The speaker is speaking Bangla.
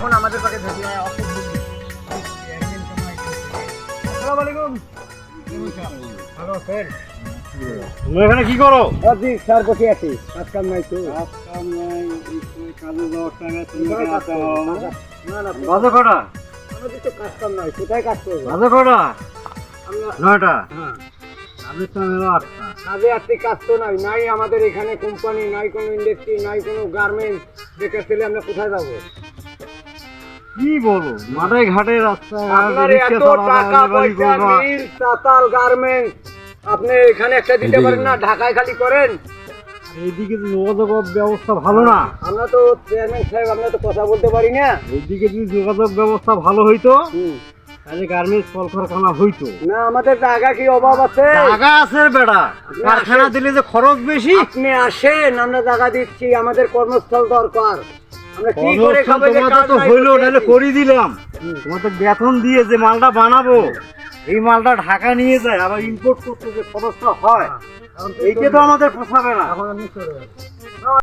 এখন আমাদের পাশে ধরতে হয় আসসালামু আলাইকুম। ভালো আছেন? তোমরা এখানে কি করো? জি স্যার বসে আছি। কাজ কাম নাই তো? কাজে যাওয়ার টাকা কোথায় না না বাজে কটা? আমাদের তো কাজ কাম নাই কোথায় কাজ করব? বাজে কটা? নয়টা? হ্যাঁ। আটটা কাজে তো নাই নাই আমাদের এখানে কোম্পানি নাই কোনো ইন্ডাস্ট্রি নাই কোনো গার্মেন্টস বেকার ছেলে আমরা কোথায় যাব? কি বলো মাঠে ঘাটে এত টাকা পয়সা মিল গার্মেন্টস আপনি এখানে একটা দিতে পারেন না ঢাকায় খালি করেন। এইদিকে যোগাযোগ ব্যবস্থা ভালো না? আমরা তো চেয়ারম্যান সাহেব আমরা তো কথা বলতে পারি না। এইদিকে যদি যোগাযোগ ব্যবস্থা ভালো হইতো তাহলে গার্মেন্টস কলকারখানা হইতো। না আমাদের জায়গা কি অভাব আছে? টাকা আছে বেটা। কারখানা দিলে যে খরচ বেশি। আপনি আসেন আমরা জায়গা দিচ্ছি আমাদের কর্মস্থল দরকার। কাজ তো হইল নাহলে করে দিলাম। বেতন দিয়ে যে মালটা বানাবো এই মালটা ঢাকা নিয়ে যায় আবার ইম্পোর্ট করতে যে খরচটা হয় এইটা তো আমাদের পোষাবে না।